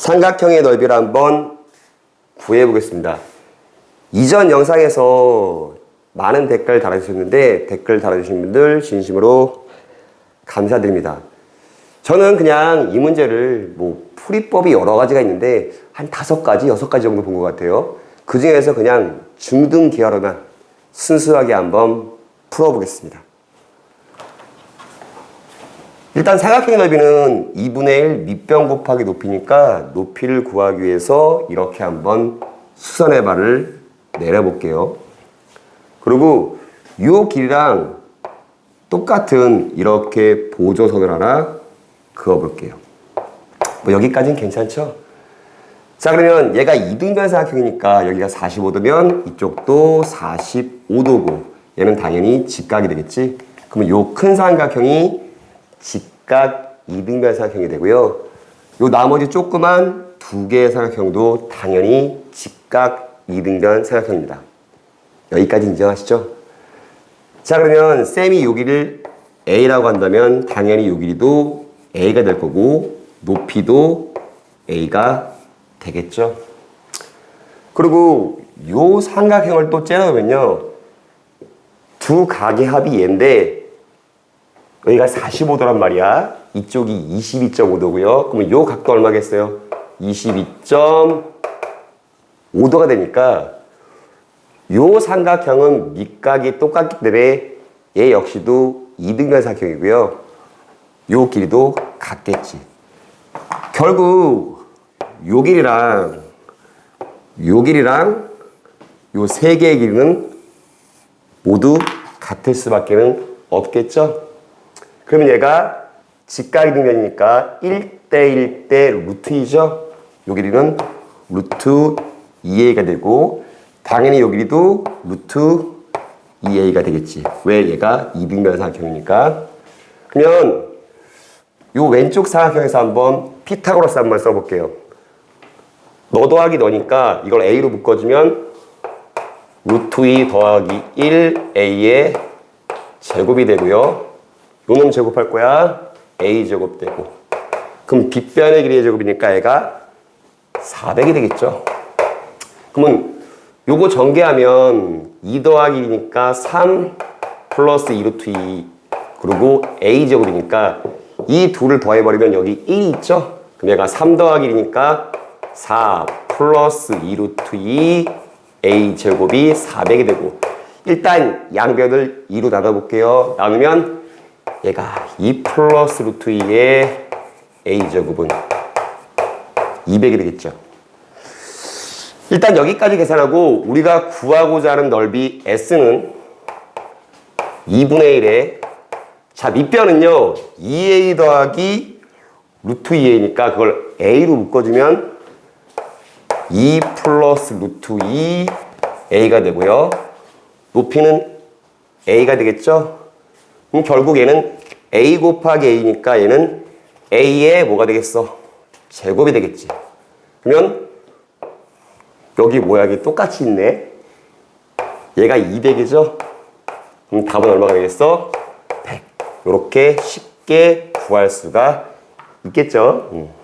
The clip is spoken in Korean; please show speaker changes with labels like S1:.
S1: 삼각형의 넓이를 한번 구해 보겠습니다. 이전 영상에서 많은 댓글 달아주셨는데 댓글 달아주신 분들 진심으로 감사드립니다. 저는 그냥 이 문제를 뭐 풀이법이 여러 가지가 있는데 한 다섯 가지, 여섯 가지 정도 본 것 같아요. 그 중에서 그냥 중등 계열로만 순수하게 한번 풀어보겠습니다. 일단 삼각형의 넓이는 2분의 1 밑변 곱하기 높이니까 높이를 구하기 위해서 이렇게 한번 수선의 발을 내려볼게요. 그리고 이 길이랑 똑같은 이렇게 보조선을 하나 그어볼게요. 뭐 여기까지는 괜찮죠? 자 그러면 얘가 이등변 삼각형이니까 여기가 45도면 이쪽도 45도고 얘는 당연히 직각이 되겠지? 그러면 요 큰 삼각형이 직각 이등변 삼각형이 되고요. 요 나머지 조그만 두 개의 삼각형도 당연히 직각 이등변 삼각형입니다. 여기까지 인정하시죠? 자 그러면 쌤이 여기를 A라고 한다면 당연히 요 길이도 A가 될 거고 높이도 A가 되겠죠. 그리고 요 삼각형을 또 째려보면요. 두 각의 합이 얘인데 여기가 45도란 말이야. 이쪽이 22.5도고요. 그러면 요 각도 얼마겠어요? 22.5도가 되니까 요 삼각형은 밑각이 똑같기 때문에 얘 역시도 이등변 삼각형이고요. 요 길이도 같겠지. 결국 요 길이랑 요 길이랑 요 세 개의 길이는 모두 같을 수밖에는 없겠죠. 그러면 얘가 직각이 등변이니까 1대 1대 루트 2죠. 요 길이는 루트 2a가 되고 당연히 요 길이도 루트 2a가 되겠지. 왜 얘가 이등변 삼각형이니까. 그러면 요 왼쪽 삼각형에서 한번 피타고라스 한번 써볼게요. 너 더하기 너니까 이걸 a로 묶어주면 루트 2 더하기 1a의 제곱이 되고요. 요놈 제곱할 거야. a 제곱 되고. 그럼 빗변의 길이의 제곱이니까 얘가 400이 되겠죠. 그러면 요거 전개하면 2 더하기 1이니까 3 플러스 2 루트 2 그리고 a 제곱이니까 이 둘을 더해버리면 여기 1이 있죠? 그럼 얘가 3 더하기 1이니까 4 플러스 2 루트 2 a 제곱이 400이 되고 일단 양변을 2로 나눠볼게요. 나누면 얘가 2 플러스 루트 2의 a 제곱은 200이 되겠죠. 일단 여기까지 계산하고 우리가 구하고자 하는 넓이 S는 2분의 1에 자 밑변은요 2a 더하기 루트 2a니까 그걸 a로 묶어주면 2 플러스 루트 2 a가 되고요 높이는 a가 되겠죠 그럼 결국 얘는 a 곱하기 a니까 얘는 a의 뭐가 되겠어 제곱이 되겠지 그러면 여기 모양이 똑같이 있네. 얘가 200이죠? 그럼 답은 얼마가 되겠어? 100. 이렇게 쉽게 구할 수가 있겠죠? 음.